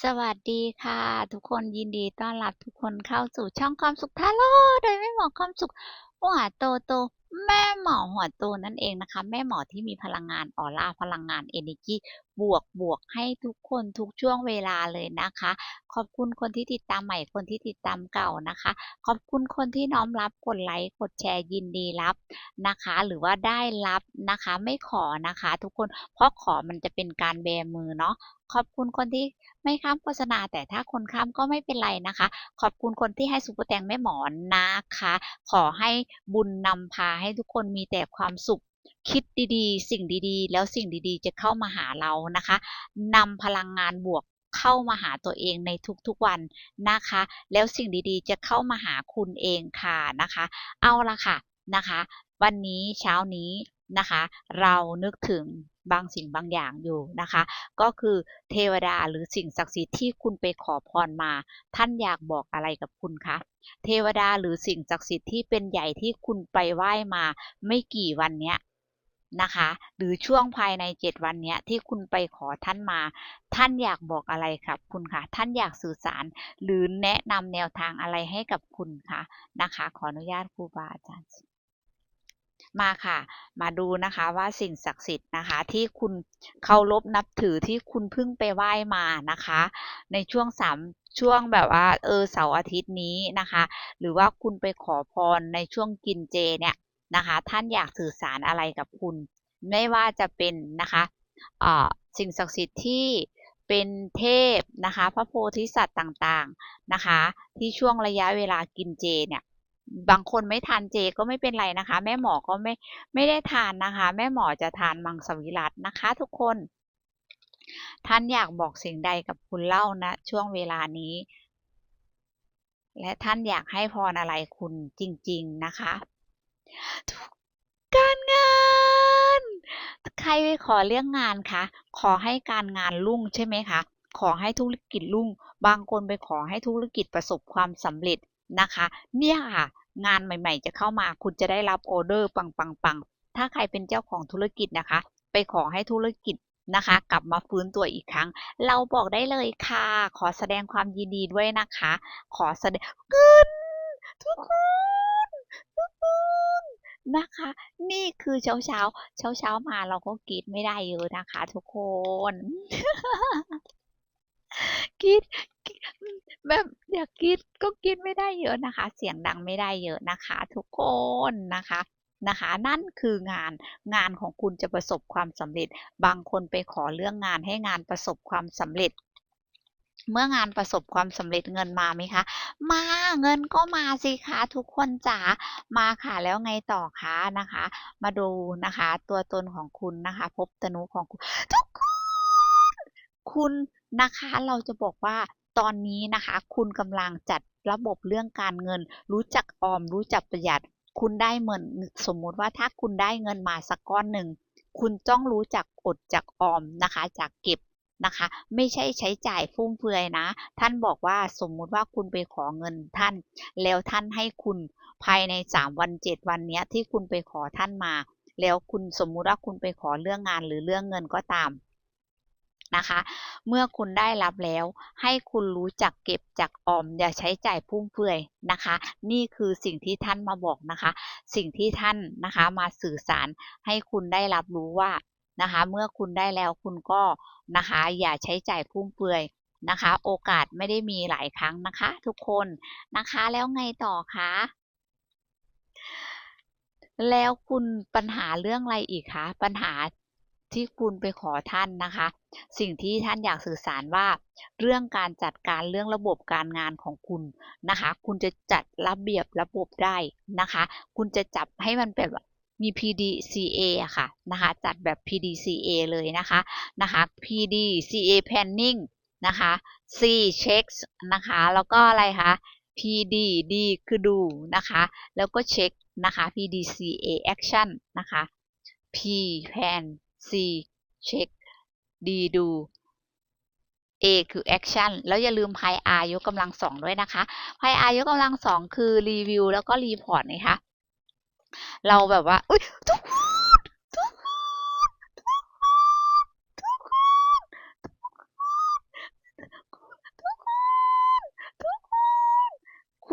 สวัสดีค่ะ ทุกคนยินดีต้อนรับทุกคนเข้าสู่ช่องความสุขทาโร่โดยไม่หมอความสุขหัวโตโต แม่หมอหัวโตนั่นเองนะคะ แม่หมอที่มีพลังงานออร่าพลังงาน energy บวกบวกให้ทุกคนทุกช่วงเวลาเลยนะคะ ขอบคุณคนที่ติดตามใหม่คนที่ติดตามเก่านะคะ ขอบคุณคนที่น้อมรับกดไลค์กดแชร์ยินดีรับนะคะ หรือว่าได้รับนะคะ ไม่ขอนะคะ ทุกคนเพราะขอมันจะเป็นการแบมือเนาะขอบคุณคนที่ไม่ข้ามโฆษณา แต่ถ้าคนข้ามก็ไม่เป็นไรนะคะ ขอบคุณคนที่ให้สุปเปอร์แตงแม่หมอนนะคะ ขอให้บุญนำพาให้ทุกคนมีแต่ความสุขคิดดีๆ สิ่งดีๆ แล้วสิ่งดีๆ จะเข้ามาหาเรานะคะนำพลังงานบวกเข้ามาหาตัวเองในทุกๆวันนะคะ แล้วสิ่งดีๆ จะเข้ามาหาคุณเองค่ะนะคะ เอาละค่ะนะคะ วันนี้เช้านี้ นะคะ เรานึกถึงบางสิ่งบางอย่างอยู่นะคะ ก็คือเทวดาหรือสิ่งศักดิ์สิทธิ์ที่คุณไปขอพรมา ท่านอยากบอกอะไรกับคุณคะเทวดาหรือสิ่งศักดิ์สิทธิ์ที่เป็นใหญ่ที่คุณไปไหว้มาไม่กี่วันเนี้ยนะคะ หรือช่วงภายใน 7 วันเนี้ยที่คุณไปขอท่านมา ท่านอยากบอกอะไรครับคุณคะท่านอยากสื่อสาร หรือแนะนำแนวทางอะไรให้กับคุณคะนะคะ ขออนุญาตครูบาอาจารย์ มาค่ะ มาดูนะคะว่าสิ่งศักดิ์สิทธิ์นะคะ ที่คุณเคารพนับถือที่คุณเพิ่งไปไหว้มานะคะ ในช่วงสามช่วงแบบว่าเออเสาร์อาทิตย์นี้นะคะ หรือว่าคุณไปขอพรในช่วงกินเจเนี่ยนะคะ ท่านอยากสื่อสารอะไรกับคุณ ไม่ว่าจะเป็นนะคะสิ่งศักดิ์สิทธิ์ที่เป็นเทพนะคะ พระโพธิสัตว์ต่างๆนะคะ ที่ช่วงระยะเวลากินเจเนี่ย บางคนไม่ทานเจก็ไม่เป็นไรนะคะ แม่หมอก็ไม่ไม่ได้ทานนะคะ แม่หมอจะทานมังสวิรัตนะคะ ทุกคน ท่านอยากบอกสิ่งใดกับคุณเล่านะช่วงเวลานี้ และท่านอยากให้พรอะไรคุณจริง ๆนะคะการงานใครไปขอเรื่องงานคะขอให้การงานรุ่งใช่ไหมคะขอให้ธุรกิจรุ่ง บางคนไปขอให้ธุรกิจประสบความสำเร็จนะคะ เนี่ยค่ะ งานใหม่ๆ จะเข้ามาคุณจะได้รับออเดอร์ปังปังปังถ้าใครเป็นเจ้าของธุรกิจนะคะ ไปขอให้ธุรกิจนะคะ กลับมาฟื้นตัวอีกครั้ง เราบอกได้เลยค่ะ ขอแสดงความยินดีด้วยนะคะ ขอแสดงเงินทุกคนทุกคนนะคะ นี่คือเช้าเช้าเช้าเช้ามาเราก็กรีดไม่ได้เยอะนะคะ ทุกคน กรีดแบบอยากกินก็กินไม่ได้เยอะนะคะ เสียงดังไม่ได้เยอะนะคะ ทุกคนนะคะนะคะ นั่นคืองานงานของคุณจะประสบความสำเร็จ บางคนไปขอเรื่องงานให้งานประสบความสำเร็จ เมื่องานประสบความสำเร็จเงินมาไหมคะ มาเงินก็มาสิคะทุกคนจ๋ามาค่ะแล้วไงต่อคะนะคะ มาดูนะคะ ตัวตนของคุณนะคะ พบตนุของคุณทุกคนคุณ นะคะ เราจะบอกว่าตอนนี้นะคะ คุณกำลังจัดระบบเรื่องการเงิน รู้จักออม รู้จักประหยัด คุณได้เหมือนสมมุติว่าถ้าคุณได้เงินมาสักก้อนหนึ่ง คุณต้องรู้จักอดจากออมนะคะ จากเก็บนะคะ ไม่ใช่ใช้จ่ายฟุ่มเฟือยนะ ท่านบอกว่าสมมุติว่าคุณไปขอเงินท่าน แล้วท่านให้คุณภายใน 3 วัน 7 วันนี้ที่คุณไปขอท่านมา แล้วคุณสมมุติว่าคุณไปขอเรื่องงานหรือเรื่องเงินก็ตาม นะคะ เมื่อคุณได้รับแล้ว ให้คุณรู้จักเก็บจากออมอย่าใช้จ่ายพุ่งเฟือยนะคะ นี่คือสิ่งที่ท่านมาบอกนะคะ สิ่งที่ท่านนะคะมาสื่อสารให้คุณได้รับรู้ว่านะคะ เมื่อคุณได้แล้วคุณก็นะคะ อย่าใช้จ่ายพุ่งเฟือยนะคะ โอกาสไม่ได้มีหลายครั้งนะคะ ทุกคนนะคะแล้วไงต่อคะแล้วคุณปัญหาเรื่องอะไรอีกคะปัญหา ที่คุณไปขอท่านนะคะ สิ่งที่ท่านอยากสื่อสารว่า เรื่องการจัดการเรื่องระบบการงานของคุณนะคะ คุณจะจัดระเบียบระบบได้นะคะ คุณจะจับให้มันเป็นมี PDCA อะค่ะนะคะ จัดแบบ PDCA เลยนะคะนะคะ PDCA planning นะคะ C checks นะคะ แล้วก็อะไรคะ PD D คือดูนะคะ แล้วก็เช็คนะคะ PDCA action นะคะ P plan C เช็ค D ดู A คือ action แล้วอย่าลืม pi R ยกกำลังสองด้วยนะคะ pi R ยกกำลังสองคือรีวิวแล้วก็รีพอร์ตนะคะ เราแบบว่า อุ้ยทุกคน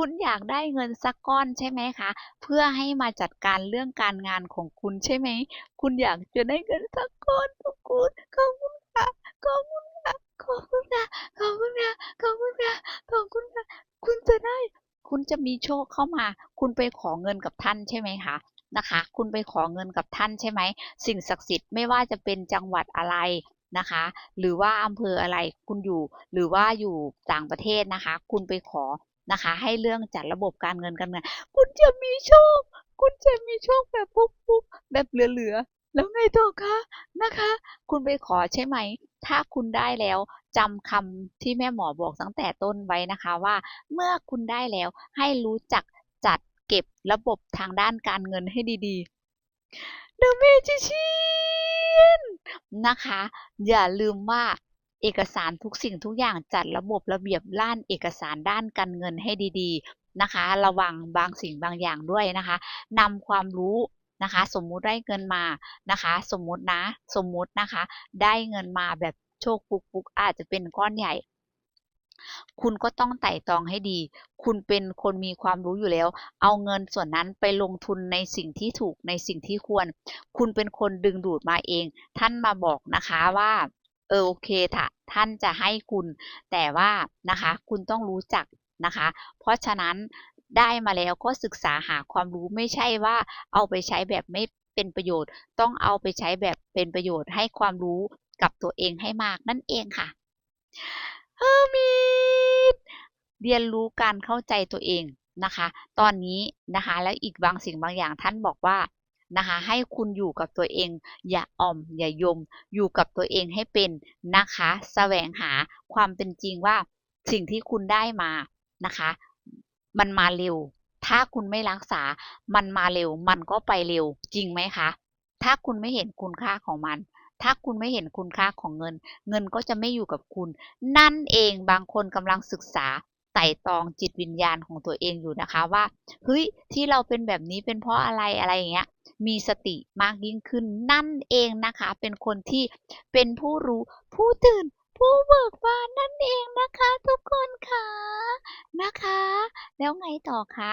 คุณอยากได้เงินสักก้อนใช่ไหมคะ เพื่อให้มาจัดการเรื่องการงานของคุณใช่ไหม คุณอยากจะได้เงินสักก้อนทุกคนขอบคุณค่ะขอบคุณค่ะขอบคุณค่ะขอบคุณค่ะขอบคุณค่ะขอบคุณค่ะคุณจะได้ คุณจะมีโชคเข้ามา คุณไปขอเงินกับท่านใช่ไหมคะนะคะ คุณไปขอเงินกับท่านใช่ไหม สิ่งศักดิ์สิทธิ์ไม่ว่าจะเป็นจังหวัดอะไรนะคะ หรือว่าอำเภออะไรคุณอยู่ หรือว่าอยู่ต่างประเทศนะคะ คุณไปขอ นะคะ ให้เรื่องจัดระบบการเงินการเงินคุณจะมีโชค คุณจะมีโชคแบบปุ๊บปุ๊บแบบเหลือๆแล้วไงต่อคะนะคะ คุณไปขอใช่ไหม ถ้าคุณได้แล้วจำคำที่แม่หมอบอกตั้งแต่ต้นไว้นะคะว่า เมื่อคุณได้แล้วให้รู้จักจัดเก็บระบบทางด้านการเงินให้ดีๆ The Magician นะคะ อย่าลืมว่า เอกสารทุกสิ่งทุกอย่างจัดระบบระเบียบด้านเอกสารด้านการเงินให้ดีๆนะคะ ระวังบางสิ่งบางอย่างด้วยนะคะนำความรู้นะคะ สมมุติได้เงินมานะคะ สมมุตินะ สมมุตินะคะ ได้เงินมาแบบโชคปุกๆอาจจะเป็นก้อนใหญ่ คุณก็ต้องไต่ตองให้ดี คุณเป็นคนมีความรู้อยู่แล้ว เอาเงินส่วนนั้นไปลงทุนในสิ่งที่ถูกในสิ่งที่ควร คุณเป็นคนดึงดูดมาเอง ท่านมาบอกนะคะว่า เออโอเคค่ะท่านจะให้คุณ แต่ว่านะคะคุณต้องรู้จักนะคะ เพราะฉะนั้นได้มาแล้วก็ศึกษาหาความรู้ไม่ใช่ว่าเอาไปใช้แบบไม่เป็นประโยชน์ ต้องเอาไปใช้แบบเป็นประโยชน์ให้ความรู้กับตัวเองให้มากนั่นเองค่ะเฮอร์มิตเรียนรู้การเข้าใจตัวเองนะคะ ตอนนี้นะคะ แล้วอีกบางสิ่งบางอย่างท่านบอกว่า นะคะ ให้คุณอยู่กับตัวเอง อย่าอ่อม อย่ายม อยู่กับตัวเองให้เป็นนะคะแสวงหาความเป็นจริงว่าสิ่งที่คุณได้มานะคะ มันมาเร็ว ถ้าคุณไม่รักษา มันมาเร็ว มันก็ไปเร็ว จริงไหมคะ ถ้าคุณไม่เห็นคุณค่าของมันถ้าคุณไม่เห็นคุณค่าของเงิน เงินก็จะไม่อยู่กับคุณ นั่นเองบางคนกำลังศึกษาไต่ตองจิตวิญญาณของตัวเองอยู่นะคะว่าเฮ้ยที่เราเป็นแบบนี้เป็นเพราะอะไรอะไรอย่างเงี้ย มีสติมากยิ่งขึ้นนั่นเองนะคะ เป็นคนที่เป็นผู้รู้ผู้ตื่นผู้เบิกบานนั่นเองนะคะ ทุกคนค่ะนะคะ แล้วไงต่อคะ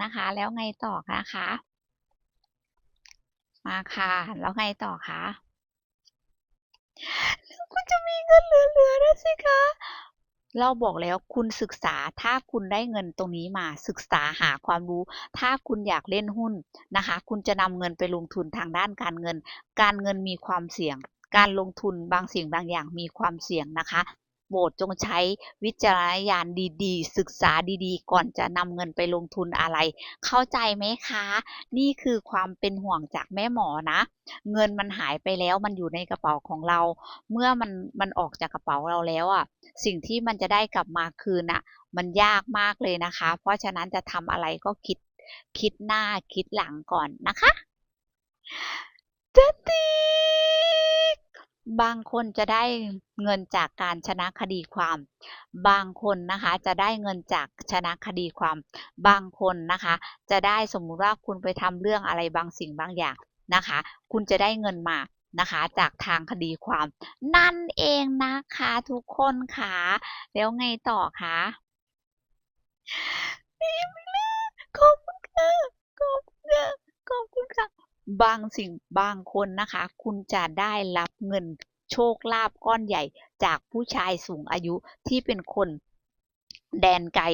นะคะ แล้วไงต่อนะคะ มาค่ะแล้วไงต่อคะแล้วคุณจะมีเงินเหลือๆนะสิคะ เราบอกแล้วคุณศึกษาถ้าคุณได้เงินตรงนี้มาศึกษาหาความรู้ ถ้าคุณอยากเล่นหุ้นนะคะ คุณจะนำเงินไปลงทุนทางด้านการเงิน การเงินมีความเสี่ยง การลงทุนบางสิ่งบางอย่างมีความเสี่ยงนะคะ โปรดจงใช้วิจารณญาณดีๆ ศึกษาดีๆ ก่อนจะนำเงินไปลงทุนอะไร เข้าใจไหมคะ นี่คือความเป็นห่วงจากแม่หมอนะ เงินมันหายไปแล้วมันอยู่ในกระเป๋าของเรา เมื่อมันมันออกจากกระเป๋าเราแล้วอะสิ่งที่มันจะได้กลับมาคืนอะ มันยากมากเลยนะคะ เพราะฉะนั้นจะทำอะไรก็คิดคิดหน้าคิดหลังก่อนนะคะจะตี บางคนจะได้เงินจากการชนะคดีความ บางคนนะคะจะได้เงินจากชนะคดีความ บางคนนะคะ จะได้สมมุติว่าคุณไปทำเรื่องอะไรบางสิ่งบางอย่างนะคะ คุณจะได้เงินมานะคะจากทางคดีความ นั่นเองนะคะทุกคนค่ะแล้วไงต่อคะดีไปเลยขอบคุณค่ะขอบคุณค่ะขอบคุณค่ะบางสิ่งบางคนนะคะ คุณจะได้รับเงิน โชคลาภก้อนใหญ่จากผู้ชายสูงอายุที่เป็นคนแดนไกล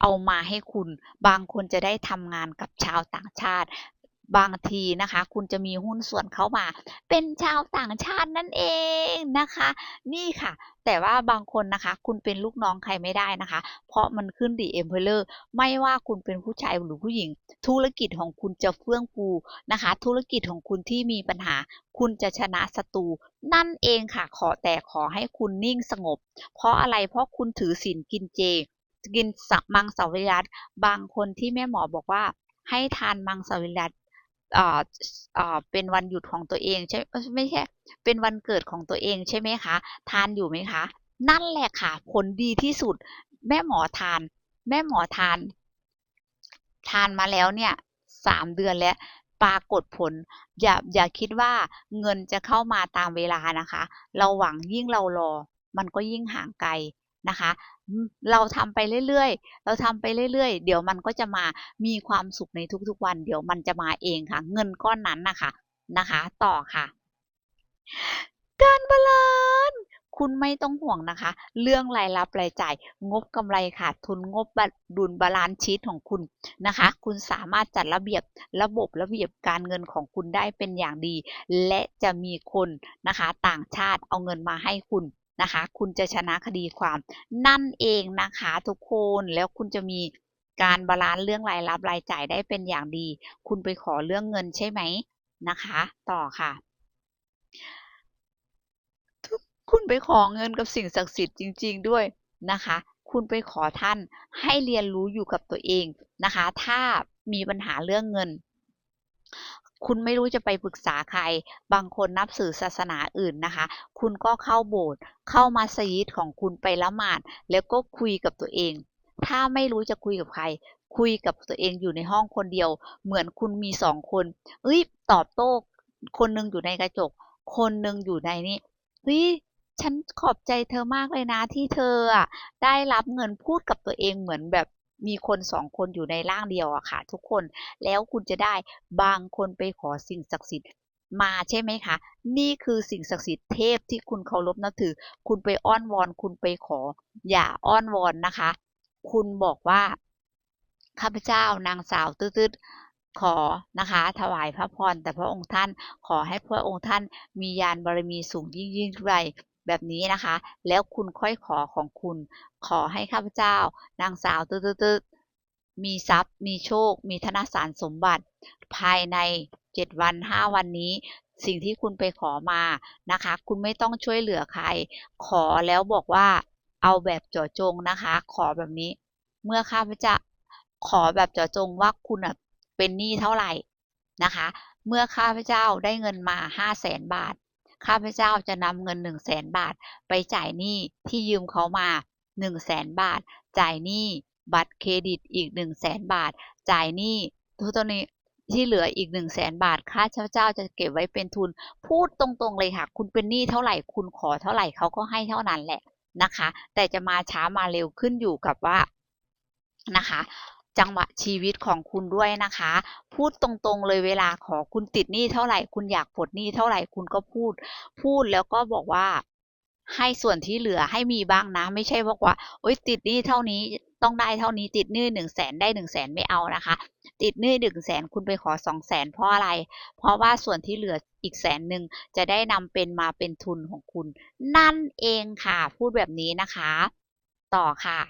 เอามาให้คุณ บางคนจะได้ทำงานกับชาวต่างชาติ บางทีนะคะ คุณจะมีหุ้นส่วนเข้ามา เป็นชาวต่างชาตินั่นเองนะคะ นี่ค่ะ แต่ว่าบางคนนะคะ คุณเป็นลูกน้องใครไม่ได้นะคะ เพราะมันขึ้นดีเอ็มเพลเลอร์ไม่ว่าคุณเป็นผู้ชายหรือผู้หญิง ธุรกิจของคุณจะเฟื่องฟูนะคะ ธุรกิจของคุณที่มีปัญหา คุณจะชนะศัตรูนั่นเองค่ะ ขอแต่ขอให้คุณนิ่งสงบ เพราะอะไรเพราะคุณถือศีลกินเจ กินสัมังสวิรัตบางคนที่แม่หมอบอกว่าให้ทานมังสวิรัต เป็นวันหยุดของตัวเองใช่ไม่ใช่ เป็นวันเกิดของตัวเองใช่ไหมคะ ทานอยู่ไหมคะ นั่นแหละค่ะ ผลดีที่สุด แม่หมอทาน แม่หมอทาน ทานมาแล้วเนี่ยสามเดือนแล้วปรากฏผล อย่าอย่าคิดว่าเงินจะเข้ามาตามเวลานะคะ เราหวังยิ่งเรารอ มันก็ยิ่งห่างไกล นะคะ เราทำไปเรื่อยๆ เราทำไปเรื่อยๆ เดี๋ยวมันก็จะมามีความสุขในทุกๆวัน เดี๋ยวมันจะมาเองค่ะ เงินก้อนนั้นนะคะนะคะ ต่อค่ะ การบาลานซ์คุณไม่ต้องห่วงนะคะ เรื่องรายรับรายจ่าย งบกำไรขาดทุนงบดุลบาลานซ์ชีตของคุณนะคะ คุณสามารถจัดระเบียบระบบระเบียบการเงินของคุณได้เป็นอย่างดี และจะมีคนนะคะ ต่างชาติเอาเงินมาให้คุณ นะคะ คุณจะชนะคดีความนั่นเองนะคะทุกคนแล้วคุณจะมีการบาลานซ์เรื่องรายรับรายจ่ายได้เป็นอย่างดี คุณไปขอเรื่องเงินใช่ไหมนะคะ ต่อค่ะ คุณไปขอเงินกับสิ่งศักดิ์สิทธิ์จริง ๆ ด้วยนะคะ คุณไปขอท่านให้เรียนรู้อยู่กับตัวเองนะคะ ถ้ามีปัญหาเรื่องเงิน คุณไม่รู้จะไปปรึกษาใคร บางคนนับสื่อศาสนาอื่นนะคะ คุณก็เข้าโบสถ์เข้ามาสยิดของคุณไปละหมาด แล้วก็คุยกับตัวเอง ถ้าไม่รู้จะคุยกับใคร คุยกับตัวเองอยู่ในห้องคนเดียว เหมือนคุณมีสองคนเอ้ยตอบโต้คนนึงอยู่ในกระจก คนนึงอยู่ในนี้เฮ้ยฉันขอบใจเธอมากเลยนะที่เธอได้รับเงินพูดกับตัวเองเหมือนแบบ มีคนสองคนอยู่ในร่างเดียวอะค่ะ ทุกคนแล้วคุณจะได้บางคนไปขอสิ่งศักดิ์สิทธิ์มาใช่ไหมคะ นี่คือสิ่งศักดิ์สิทธิ์เทพที่คุณเคารพนับถือ คุณไปอ้อนวอน คุณไปขอ อย่าอ้อนวอนนะคะ คุณบอกว่าข้าพเจ้านางสาวตืดๆขอนะคะ ถวายพระพรแต่พระองค์ท่านขอให้พระองค์ท่านมียานบารมีสูงยิ่งยิ่งขึ้นไป แบบนี้นะคะ แล้วคุณค่อยขอของคุณ ขอให้ข้าพเจ้า นางสาวตืดๆมีทรัพย์ มีโชค มีธนสารสมบัติ ภายใน7วัน5วันนี้สิ่งที่คุณไปขอมานะคะ คุณไม่ต้องช่วยเหลือใคร ขอแล้วบอกว่าเอาแบบเจาะจงนะคะ ขอแบบนี้ เมื่อข้าพเจ้าขอแบบเจาะจงว่าคุณเป็นหนี้เท่าไหร่นะคะ เมื่อข้าพเจ้าได้เงินมา5 0 0แสนบาท ข้าพเจ้าจะนำเงิน1 0 0 0 0แสนบาท ไปจ่ายหนี้ที่ยืมเขามา1 0 0 0 0แสนบาท จ่ายหนี้บัตรเครดิตอีก1 0 0 0 0แสนบาท จ่ายหนี้ทุกตัวนี้ที่เหลืออีก1 0 0 0 0แสนบาทข้าพเจ้าจะเก็บไว้เป็นทุน พูดตรงๆเลยค่ะ คุณเป็นหนี้เท่าไหร่ คุณขอเท่าไหร่เขาก็ให้เท่านั้นแหละนะคะ แต่จะมาช้ามาเร็วขึ้นอยู่กับว่านะคะ จังหวะชีวิตของคุณด้วยนะคะ พูดตรงๆเลยเวลาขอคุณติดหนี้เท่าไหร่คุณอยากปลดหนี้เท่าไหร่คุณก็พูด พูดแล้วก็บอกว่าให้ส่วนที่เหลือให้มีบ้างนะ ไม่ใช่บอกว่าโอ๊ยติดหนี้เท่านี้ต้องได้เท่านี้ติดหนี้หนึ่งแสนได้หนึ่งแสนไม่เอานะคะ ติดหนี้หนึ่งแสนคุณไปขอสองแสนเพราะอะไร เพราะว่าส่วนที่เหลืออีกแสนหนึ่งจะได้นำเป็นมาเป็นทุนของคุณ นั่นเองค่ะ พูดแบบนี้นะคะ ต่อค่ะ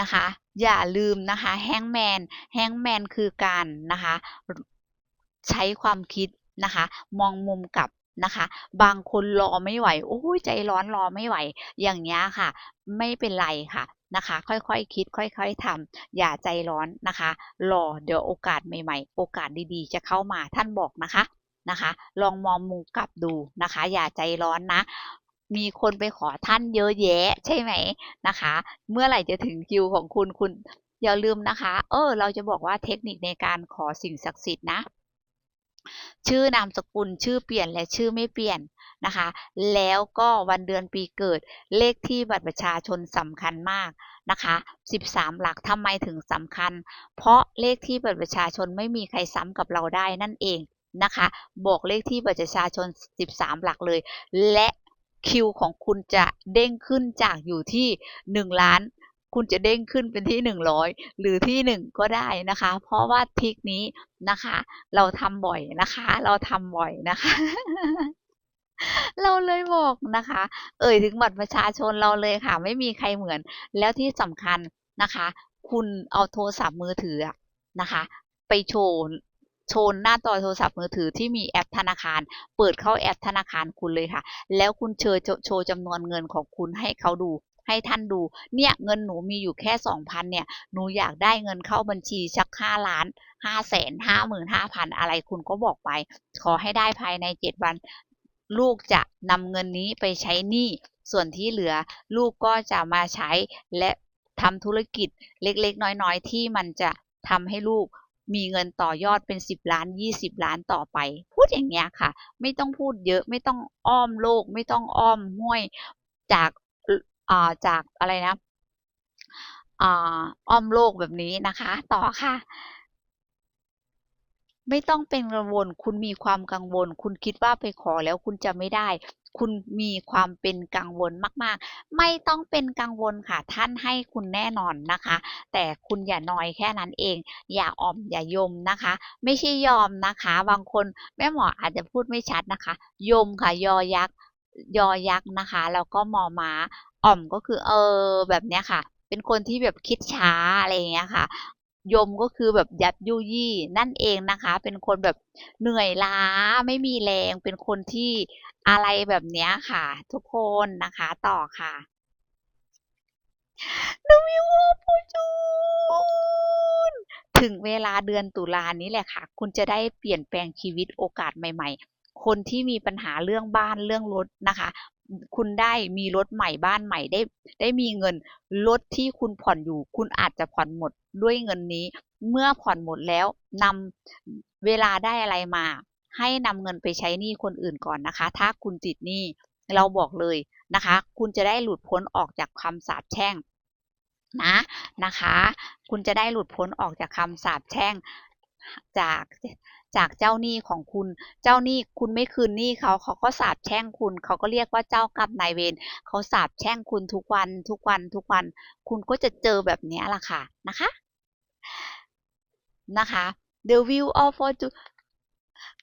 นะคะ อย่าลืมนะคะแฮงแมนแฮงแมนคือการนะคะใช้ความคิดนะคะ มองมุมกลับนะคะ บางคนรอไม่ไหว โอ้ยใจร้อนรอไม่ไหว อย่างเงี้ค่ะ ไม่เป็นไรค่ะนะคะ ค่อยๆคคิด ค่อย ๆทำอย่าใจร้อนนะคะ รอเดี๋ยวโอกาสใหม่ๆ โอกาสดีๆ จะเข้ามาท่านบอกนะคะนะคะ ลองมองมุมกลับดูนะคะ อย่าใจร้อนนะ มีคนไปขอท่านเยอะแยะใช่ไหมนะคะ เมื่อไหร่จะถึงคิวของคุณคุณอย่าลืมนะคะ เออ เราจะบอกว่าเทคนิคในการขอสิ่งศักดิ์สิทธิ์นะ ชื่อนามสกุลชื่อเปลี่ยนและชื่อไม่เปลี่ยนนะคะ แล้วก็วันเดือนปีเกิด เลขที่บัตรประชาชนสำคัญมากนะคะ 13 หลักทำไมถึงสำคัญ เพราะเลขที่บัตรประชาชนไม่มีใครซ้ำกับเราได้นั่นเองนะคะ บอกเลขที่บัตรประชาชน 13 หลักเลย และ คิวของคุณจะเด้งขึ้นจากอยู่ที่ 1 ล้าน คุณจะเด้งขึ้นเป็นที่ 100 หรือที่ 1 ก็ได้นะคะ เพราะว่าทิกนี้นะคะ เราทำบ่อยนะคะ เราทำบ่อยนะคะเราเลยบอกนะคะ เอ่ยถึงบัตรประชาชนเราเลยค่ะ ไม่มีใครเหมือน แล้วที่สำคัญนะคะ คุณเอาโทรศัพท์มือถือนะคะ ไปโชว์ โชว์หน้าจอโทรศัพท์มือถือที่มีแอปธนาคาร เปิดเข้าแอปธนาคารคุณเลยค่ะ แล้วคุณเชิญโชว์จำนวนเงินของคุณให้เขาดูให้ท่านดู เนี่ยเงินหนูมีอยู่แค่สองพันเนี่ย หนูอยากได้เงินเข้าบัญชีสักห้าล้านห้าแสนห้าหมื่นห้าพันอะไรคุณก็บอกไป ขอให้ได้ภายในเจ็ดวัน ลูกจะนำเงินนี้ไปใช้หนี้ ส่วนที่เหลือลูกก็จะมาใช้และทำธุรกิจเล็กๆ น้อยๆ ที่มันจะทำให้ลูก มีเงินต่อยอดเป็น 10 ล้าน 20 ล้านต่อไป พูดอย่างเงี้ยค่ะ ไม่ต้องพูดเยอะไม่ต้องอ้อมโลก ไม่ต้องอ้อมห้วยจากอ่าจากอะไรนะอ่าอ้อมโลกแบบนี้นะคะ ต่อค่ะ ไม่ต้องเป็นกังวล คุณมีความกังวล คุณคิดว่าไปขอแล้วคุณจะไม่ได้ คุณมีความเป็นกังวลมากๆ ไม่ต้องเป็นกังวลค่ะ ท่านให้คุณแน่นอนนะคะ แต่คุณอย่านอยแค่นั้นเอง อย่าอ่อมอย่ายมนะคะ ไม่ใช่ยอมนะคะ บางคนแม่หมออาจจะพูดไม่ชัดนะคะ ยมค่ะ ยอยักษ์ยอยักษ์นะคะ แล้วก็มอม้าอ่อมก็คือเออแบบเนี้ยค่ะ เป็นคนที่แบบคิดช้าอะไรอย่างเงี้ยค่ะ ยมก็คือแบบยับยุยี่นั่นเองนะคะ เป็นคนแบบเหนื่อยล้าไม่มีแรงเป็นคนที่อะไรแบบเนี้ยค่ะ ทุกคนนะคะต่อค่ะนวิวโปจูนถึงเวลาเดือนตุลานี้แหละค่ะ คุณจะได้เปลี่ยนแปลงชีวิตโอกาสใหม่ ๆ คนที่มีปัญหาเรื่องบ้านเรื่องรถนะคะ คุณได้มีรถใหม่บ้านใหม่ได้ ได้มีเงินรถที่คุณผ่อนอยู่ คุณอาจจะผ่อนหมดด้วยเงินนี้ เมื่อผ่อนหมดแล้วนำเวลาได้อะไรมา ให้นำเงินไปใช้หนี้คนอื่นก่อนนะคะ ถ้าคุณติดหนี้เราบอกเลยนะคะ คุณจะได้หลุดพ้นออกจากคำสาปแช่งนะนะคะ คุณจะได้หลุดพ้นออกจากคำสาปแช่ง จากจากเจ้าหนี้ของคุณ เจ้าหนี้คุณไม่คืนหนี้เขาเขาก็สาบแช่งคุณ เขาก็เรียกว่าเจ้ากรรมนายเวรเขาสาบแช่งคุณทุกวันทุกวันทุกวัน คุณก็จะเจอแบบนี้ล่ะค่ะนะคะนะคะ The View of Fortune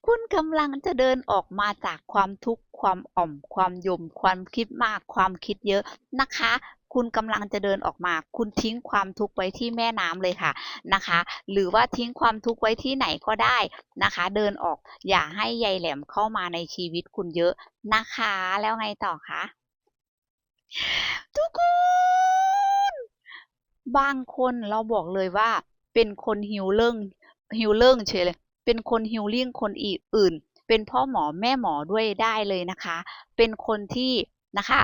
คุณกำลังจะเดินออกมาจากความทุกข์ความอ่อม ความยม ความคิดมาก ความคิดเยอะนะคะ คุณกำลังจะเดินออกมา คุณทิ้งความทุกข์ไว้ที่แม่น้ำเลยค่ะนะคะ หรือว่าทิ้งความทุกข์ไว้ที่ไหนก็ได้นะคะ เดินออกอย่าให้ยายแหลมเข้ามาในชีวิตคุณเยอะนะคะ แล้วไงต่อคะทุกคนบางคนเราบอกเลยว่า เป็นคนฮิวเลิ่งฮิวเลิ่งเฉยเลย เป็นคนฮิวเลิ่งคนอีอื่น เป็นพ่อหมอแม่หมอด้วยได้เลยนะคะ เป็นคนที่นะคะ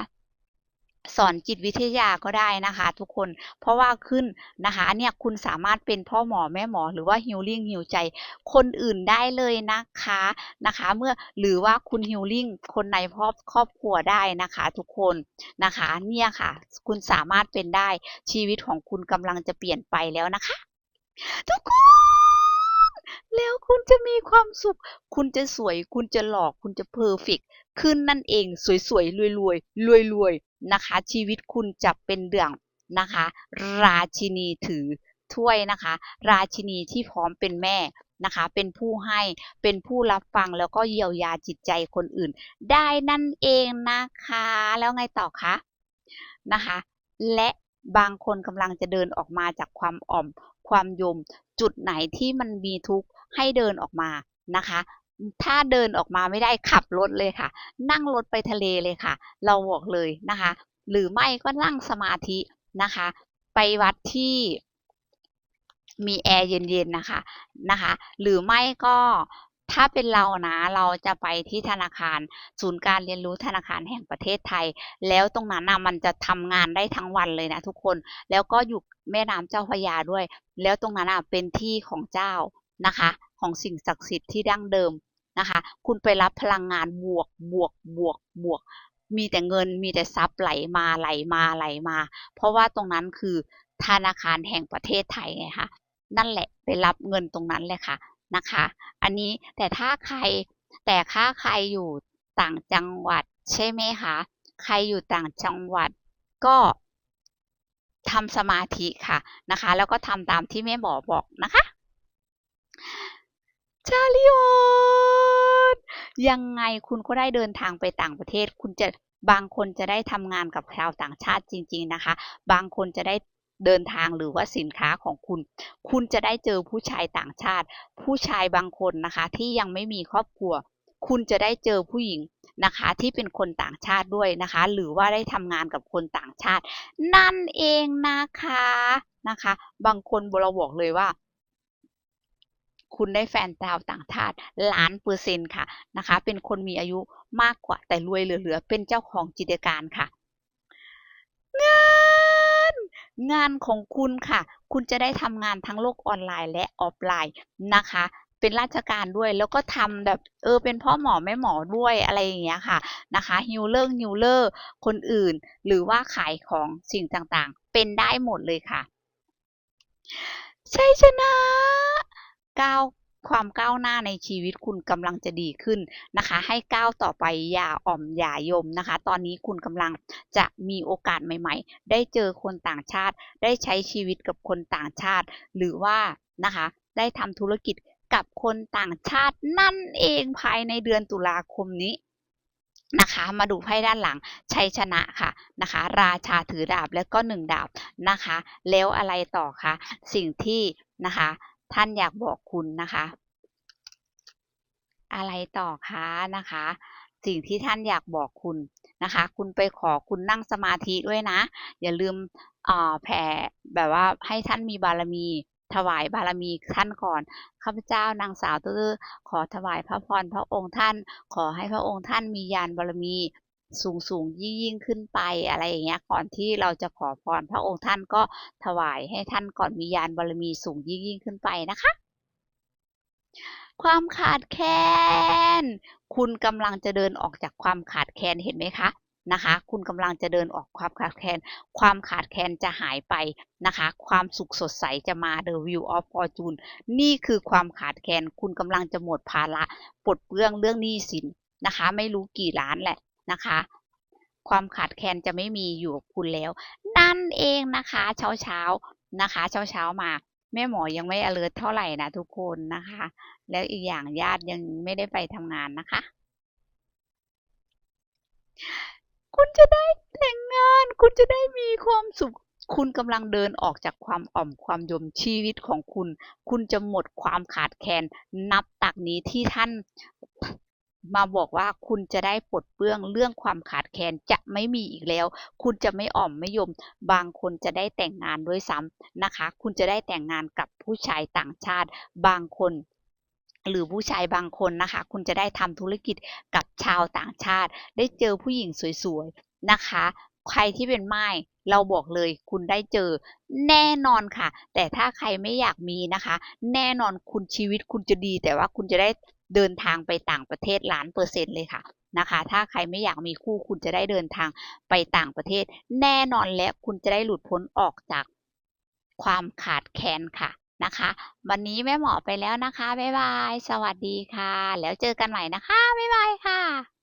สอนจิตวิทยาก็ได้นะคะ ทุกคนเพราะว่าขึ้นนะคะเนี่ยคุณสามารถเป็นพ่อหมอแม่หมอ หรือว่าฮิลลิ่งฮิวใจคนอื่นได้เลยนะคะนะคะ เมื่อหรือว่าคุณฮิลลิ่งคนในครอบครอบครัวได้นะคะ ทุกคนนะคะเนี่ยค่ะ คุณสามารถเป็นได้ชีวิตของคุณกำลังจะเปลี่ยนไปแล้วนะคะ ทุกคนแล้วคุณจะมีความสุข คุณจะสวย คุณจะหลอก คุณจะเพอร์เฟกขึ้นนั่นเอง สวยๆรวยๆรวยๆ นะคะ ชีวิตคุณจะเป็นเดืองนะคะ ราชินีถือถ้วยนะคะ ราชินีที่พร้อมเป็นแม่นะคะ เป็นผู้ให้เป็นผู้รับฟังแล้วก็เยียวยาจิตใจคนอื่น ได้นั่นเองนะคะ แล้วไงต่อคะนะคะ และบางคนกำลังจะเดินออกมาจากความอ่อม ความยม จุดไหนที่มันมีทุกข์ให้เดินออกมานะคะ ถ้าเดินออกมาไม่ได้ขับรถเลยค่ะ นั่งรถไปทะเลเลยค่ะ เราบอกเลยนะคะ หรือไม่ก็นั่งสมาธินะคะ ไปวัดที่มีแอร์เย็นๆนะคะนะคะ หรือไม่ก็ถ้าเป็นเรานะเราจะไปที่ธนาคาร ศูนย์การเรียนรู้ธนาคารแห่งประเทศไทย แล้วตรงนั้นนะมันจะทำงานได้ทั้งวันเลยนะทุกคนแล้วก็อยู่แม่น้ำเจ้าพระยาด้วย แล้วตรงนั้นนะเป็นที่ของเจ้านะคะ ของสิ่งศักดิ์สิทธิ์ที่ดั้งเดิม นะคะ คุณไปรับพลังงานบวกบวกบวกบวก มีแต่เงินมีแต่ทรัพย์ไหลมาไหลมาไหลมา เพราะว่าตรงนั้นคือธนาคารแห่งประเทศไทยไงคะนั่นแหละไปรับเงินตรงนั้นเลยค่ะนะคะ อันนี้แต่ถ้าใครแต่ถ้าใครอยู่ต่างจังหวัดใช่ไหมคะใครอยู่ต่างจังหวัดก็ทำสมาธิค่ะนะคะ แล้วก็ทำตามที่แม่หมอบอกนะคะ ชาลิโอตยังไงคุณก็ได้เดินทางไปต่างประเทศ คุณจะบางคนจะได้ทำงานกับชาวต่างชาติจริง ๆนะคะ บางคนจะได้เดินทางหรือว่าสินค้าของคุณ คุณจะได้เจอผู้ชายต่างชาติ ผู้ชายบางคนนะคะ ที่ยังไม่มีครอบครัว คุณจะได้เจอผู้หญิงนะคะ ที่เป็นคนต่างชาติด้วยนะคะ หรือว่าได้ทำงานกับคนต่างชาติ นั่นเองนะคะนะคะ บางคนเราบอกเลยว่า คุณได้แฟนชาวต่างชาติล้านเปอร์เซ็นต์ค่ะนะคะ เป็นคนมีอายุมากกว่าแต่รวยเหลือๆเป็นเจ้าของกิจการค่ะ งานงานของคุณค่ะ คุณจะได้ทำงานทั้งโลกออนไลน์และออฟไลน์นะคะเป็นราชการด้วยแล้วก็ทำแบบเออเป็นพ่อหมอแม่หมอด้วยอะไรอย่างเงี้ยค่ะนะคะฮิลเลอร์ฮิลเลอร์คนอื่น หรือว่าขายของสิ่งต่างๆ เป็นได้หมดเลยค่ะ ใชัยชนะ ก้าวความก้าวหน้าในชีวิตคุณกำลังจะดีขึ้นนะคะ ให้ก้าวต่อไปอย่าอ่อมอย่ายมนะคะ ตอนนี้คุณกำลังจะมีโอกาสใหม่ ๆ ได้เจอคนต่างชาติ ได้ใช้ชีวิตกับคนต่างชาติ หรือว่านะคะ ได้ทำธุรกิจกับคนต่างชาตินั่นเองภายในเดือนตุลาคมนี้นะคะ มาดูไพ่ด้านหลังชัยชนะค่ะนะคะ ราชาถือดาบและก็หนึ่งดาบนะคะ แล้วอะไรต่อคะสิ่งที่นะคะ ท่านอยากบอกคุณนะคะ อะไรต่อคะนะคะ สิ่งที่ท่านอยากบอกคุณนะคะ คุณไปขอคุณนั่งสมาธิด้วยนะ อย่าลืมแผ่แบบว่าให้ท่านมีบารมีถวายบารมีท่านก่อน ข้าพเจ้านางสาวตื้อขอถวายพระพรพระองค์ท่าน ขอให้พระองค์ท่านมียานบารมี สูงสูงยิ่งยิ่งขึ้นไปอะไรอย่างเงี้ยก่อนที่เราจะขอพรพระองค์ท่านก็ถวายให้ท่านก่อนมียานบารมีสูงยิ่งยิ่งขึ้นไปนะคะ ความขาดแคลนคุณกำลังจะเดินออกจากความขาดแคลนเห็นไหมคะนะคะ คุณกำลังจะเดินออกความขาดแคลน ความขาดแคลนจะหายไปนะคะ ความสุขสดใสจะมา The View of Fortune นี่คือความขาดแคลน คุณกำลังจะหมดภาระปลดเปลื้องเรื่องหนี้สินนะคะ ไม่รู้กี่ล้านแหละ นะคะ ความขาดแคลนจะไม่มีอยู่กับคุณแล้ว นั่นเองนะคะเช้าเช้านะคะเช้าเช้ามาแม่หมอยังไม่ alert เท่าไหร่นะทุกคนนะคะ แล้วอีกอย่างญาติยังไม่ได้ไปทำงานนะคะ คุณจะได้แต่งงาน คุณจะได้มีความสุข คุณกำลังเดินออกจากความอ่อมความยมชีวิตของคุณ คุณจะหมดความขาดแคลนนับตักนี้ที่ท่าน มาบอกว่าคุณจะได้ปลดเปลื้องเรื่องความขาดแคลนจะไม่มีอีกแล้ว คุณจะไม่อ่อมไม่ยม บางคนจะได้แต่งงานด้วยซ้ำนะคะ คุณจะได้แต่งงานกับผู้ชายต่างชาติ บางคนหรือผู้ชายบางคนนะคะ คุณจะได้ทำธุรกิจกับชาวต่างชาติ ได้เจอผู้หญิงสวยๆนะคะ ใครที่เป็นไม้เราบอกเลยคุณได้เจอแน่นอนค่ะ แต่ถ้าใครไม่อยากมีนะคะ แน่นอนคุณชีวิตคุณจะดี แต่ว่าคุณจะได้ เดินทางไปต่างประเทศล้านเปอร์เซ็นต์เลยค่ะนะคะ ถ้าใครไม่อยากมีคู่คุณจะได้เดินทางไปต่างประเทศ แน่นอนและคุณจะได้หลุดพ้นออกจากความขาดแคลนค่ะนะคะ วันนี้แม่หมอไปแล้วนะคะ บ๊ายบาย สวัสดีค่ะ แล้วเจอกันใหม่นะคะ บ๊ายบายค่ะ